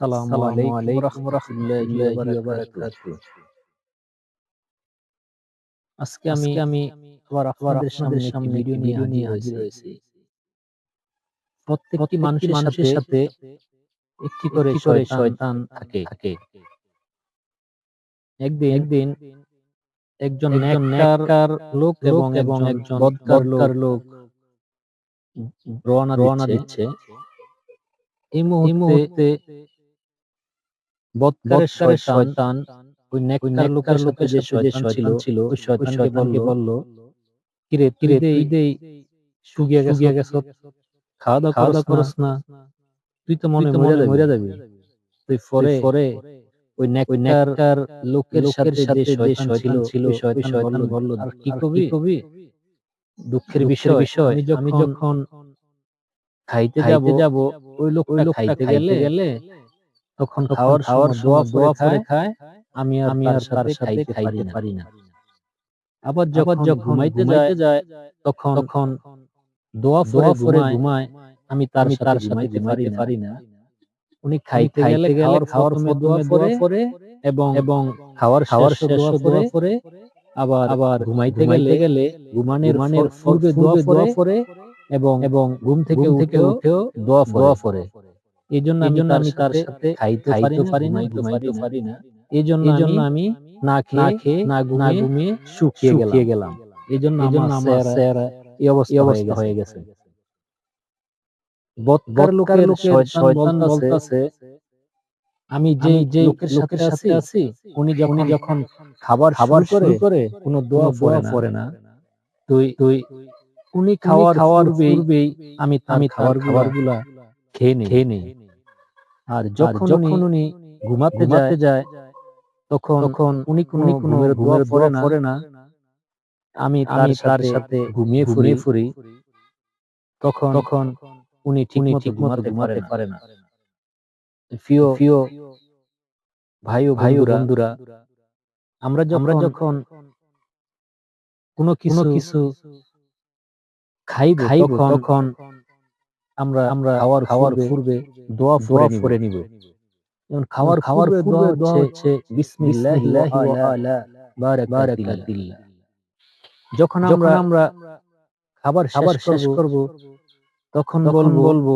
আসসালামু আলাইকুম রহমতুল্লাহি ওয়া বারাকাতুহু। আজকে আমি আমি আবার আপনাদের সামনে ভিডিও নিয়ে হাজির হয়েছি। প্রত্যেকটি মানুষের মানুষের সাথে একটি করে শয়তান থাকে। একদিন একদিন একজন নেককার লোক এবং এবং একজন বদকার লোক রওনা দিচ্ছে। এই মুহূর্তে শয়তান ওই নেককার লোকের লোকের যে শয়তান ছিল ছিল ওই শয়তানকে বলল কিরে কিরে ঈদেই শুকিয়ে গেছ গেছ খাওয়া দাওয়া খাওয়া দাওয়া করস না তুই তো মনে মরে মরে যাবি তুই পরে পরে ওই নেককার লোকের সাথে সাথে যে শয়তান ছিল ওই শয়তান বলল আর কি কবি? কবি? দুঃখের বিষয় বিষয় আমি যখন খাইতে যাব ওই লোক খাইতে গেলে তখন খাওয়ার খাওয়ার দোয়া দোয়া করে খায় আমি আর আমি আর তার সাথে খাইতে পারি না। আবার যখন যখন ঘুমাইতে যায় যায় তখন তখন দোয়া ফরে ফরে ঘুমায় আমি তার তার সাথে ঘুমাইতে পারি না। উনি খাইতে গেলে গেলে খাওয়ার দোয়া ফরে ফরে এবং এবং খাওয়ার খাওয়ার দোয়া ফরে ফরে আবার আবার ঘুমাইতে গেলে গেলে ঘুমানের মানের পূর্বে দোয়া ফরে এবং এবং ঘুম থেকে উঠে উঠেও দোয়া দোয়া ফরে এই জন্য আমি তার সাথে খাইতে পারি না ঘুমাইতে পারি না। এই জন্য আমি না খেয়ে না ঘুমিয়ে শুকিয়ে গেলাম। এই জন্য আমার চেহারা এই অবস্থা হয়ে গেছে। বৎকার লোকের শয়তান বলতাছে আমি যে যে লোকের সাথে আছি উনি যখন যখন খাবার খাবার শুরু করে কোনো দোয়া পড়ে না। তুই তুই উনি খাওয়ার খাওয়ার পূর্বেই আমি আমি খাবার খাবারগুলা খেয়ে নেই। খেয়ে নেই। আর যখন উনি ঘুমাতে যায় যায় তখন তখন উনি কোনো পড়ে না। পড়ে না। আমি তার তার সাথে ঘুমিয়ে ফুরিয়ে ফুরি। তখন তখন উনি ঠিক ঠিক মতো ঘুমাতে পারে না। প্রিয় প্রিয় ভাই ও ভাই বন্ধুরা আমরা আমরা যখন কোনো কিছু কিছু খাইব তখন তখন আমরা আমরা খাওয়ার খাওয়ার পূর্বে দোয়া দোয়া করে নিব। যেমন খাওয়ার খাওয়ার পূর্বে দোয়া হচ্ছে বিসমিল্লাহি ওয়া আলা বারাকাতিল্লাহ। যখন আমরা আমরা খাবার খাবার শেষ করব তখন বলব বলব